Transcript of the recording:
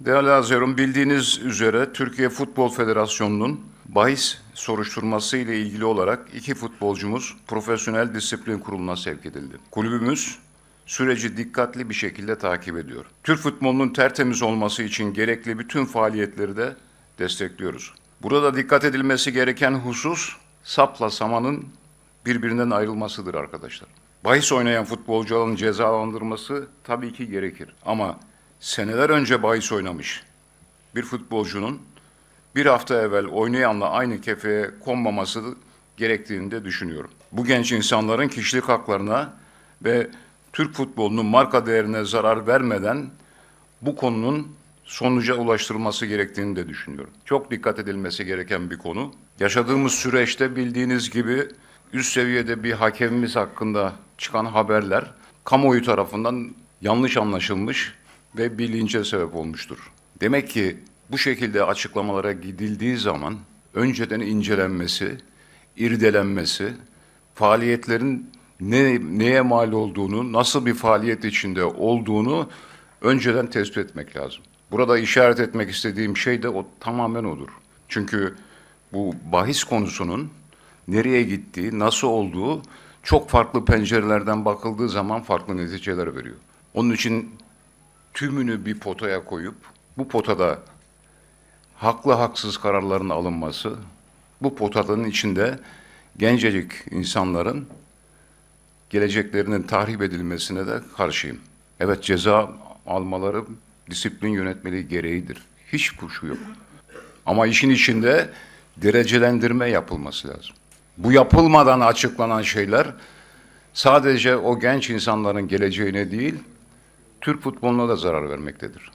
Değerli Azerun, bildiğiniz üzere Türkiye Futbol Federasyonu'nun bahis soruşturması ile ilgili olarak iki futbolcumuz profesyonel disiplin kuruluna sevk edildi. Kulübümüz süreci dikkatli bir şekilde takip ediyor. Türk futbolunun tertemiz olması için gerekli bütün faaliyetleri de destekliyoruz. Burada dikkat edilmesi gereken husus sapla samanın birbirinden ayrılmasıdır arkadaşlar. Bahis oynayan futbolcuların cezalandırması tabii ki gerekir. Ama seneler önce bahis oynamış bir futbolcunun bir hafta evvel oynayanla aynı kefeye konmaması gerektiğini de düşünüyorum. Bu genç insanların kişilik haklarına ve Türk futbolunun marka değerine zarar vermeden bu konunun sonuca ulaştırılması gerektiğini de düşünüyorum. Çok dikkat edilmesi gereken bir konu. Yaşadığımız süreçte bildiğiniz gibi üst seviyede bir hakemimiz hakkında çıkan haberler kamuoyu tarafından yanlış anlaşılmış ve bir linçe sebep olmuştur. Demek ki bu şekilde açıklamalara gidildiği zaman önceden incelenmesi, irdelenmesi, faaliyetlerin ne, neye mal olduğunu, nasıl bir faaliyet içinde olduğunu önceden tespit etmek lazım. Burada işaret etmek istediğim şey de o tamamen odur. Çünkü bu bahis konusunun nereye gittiği, nasıl olduğu çok farklı pencerelerden bakıldığı zaman farklı neticeler veriyor. Onun için tümünü bir potaya koyup bu potada haklı haksız kararların alınması, bu potanın içinde gencecik insanların geleceklerinin tahrip edilmesine de karşıyım. Evet ceza almaları disiplin yönetmeliği gereğidir. Hiç kuşku yok. Ama işin içinde derecelendirme yapılması lazım. Bu yapılmadan açıklanan şeyler sadece o genç insanların geleceğine değil, Türk futboluna da zarar vermektedir.